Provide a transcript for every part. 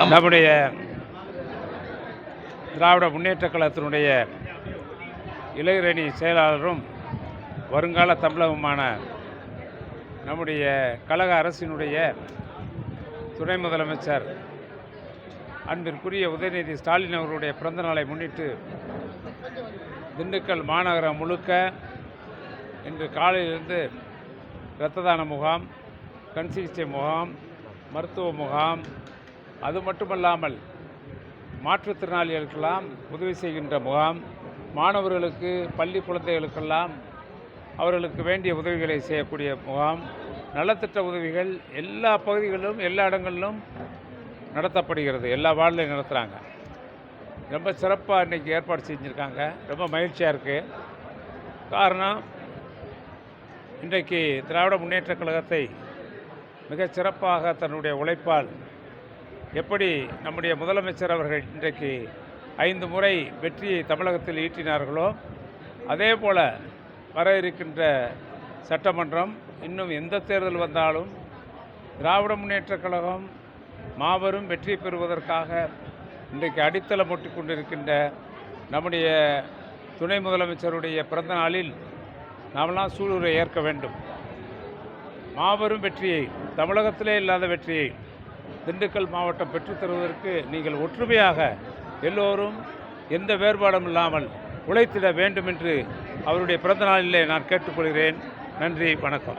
நம்முடைய திராவிட முன்னேற்ற கழகத்தினுடைய இளையரணி செயலாளரும் வருங்கால தமிழகமான நம்முடைய கழக அரசினுடைய துணை முதலமைச்சர் அன்பிற்குரிய உதயநிதி ஸ்டாலின் அவர்களுடைய பிறந்த நாளை முன்னிட்டு திண்டுக்கல் மாநகரம் முழுக்க இன்று காலையிலிருந்து இரத்த தான முகாம் கண் சிகிச்சை முகாம் மருத்துவ முகாம் அது மட்டுமல்லாமல் மாற்றுத்திறனாளிகளுக்கெல்லாம் உதவி செய்கின்ற முகாம் மாணவர்களுக்கு பள்ளி குழந்தைகளுக்கெல்லாம் அவர்களுக்கு வேண்டிய உதவிகளை செய்யக்கூடிய முகாம் நலத்திட்ட உதவிகள் எல்லா பகுதிகளிலும் எல்லா இடங்களிலும் நடத்தப்படுகிறது. எல்லா வார்டிலையும் நடத்துகிறாங்க ரொம்ப சிறப்பாக இன்றைக்கி ஏற்பாடு செஞ்சுருக்காங்க. ரொம்ப மகிழ்ச்சியாக இருக்குது காரணம் இன்றைக்கு திராவிட முன்னேற்றக் கழகத்தை மிகச் சிறப்பாக தன்னுடைய உழைப்பால் எப்படி நம்முடைய முதலமைச்சர் அவர்கள் இன்றைக்கு ஐந்து முறை வெற்றியை தமிழகத்தில் ஈட்டினார்களோ அதே போல் வர இருக்கின்ற சட்டமன்றம் இன்னும் எந்த தேர்தல் வந்தாலும் திராவிட முன்னேற்றக் கழகம் மாபெரும் வெற்றி பெறுவதற்காக இன்றைக்கு அடித்தளம் ஒட்டி கொண்டிருக்கின்ற நம்முடைய துணை முதலமைச்சருடைய பிறந்த நாளில் நாமெல்லாம் சூளுரை ஏற்க வேண்டும். மாபெரும் வெற்றியை தமிழகத்திலே இல்லாத வெற்றியை திண்டுக்கல் மாவட்டம் பெற்றுத் தருவதற்கு நீங்கள் ஒற்றுமையாக எல்லோரும் எந்த வேறுபாடும் இல்லாமல் உழைத்திட வேண்டும் என்று அவருடைய பிறந்த நாளிலே நான் கேட்டுக்கொள்கிறேன். நன்றி வணக்கம்.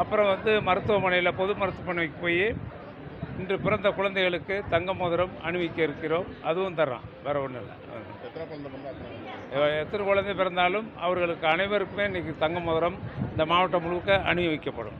அப்புறம் வந்து மருத்துவமனையில் பொது மருத்துவமனைக்கு போய் இன்று பிறந்த குழந்தைகளுக்கு தங்க மோதிரம் அணிவிக்க இருக்கிறோம். அதுவும் தர்றோம் வேறு ஒன்றும் இல்லை. எத்தனை குழந்தை பிறந்தாலும் அவர்களுக்கு அனைவருக்குமே இன்றைக்கி தங்க மோதிரம் இந்த மாவட்டம் முழுக்க அணிவிக்கப்படும்.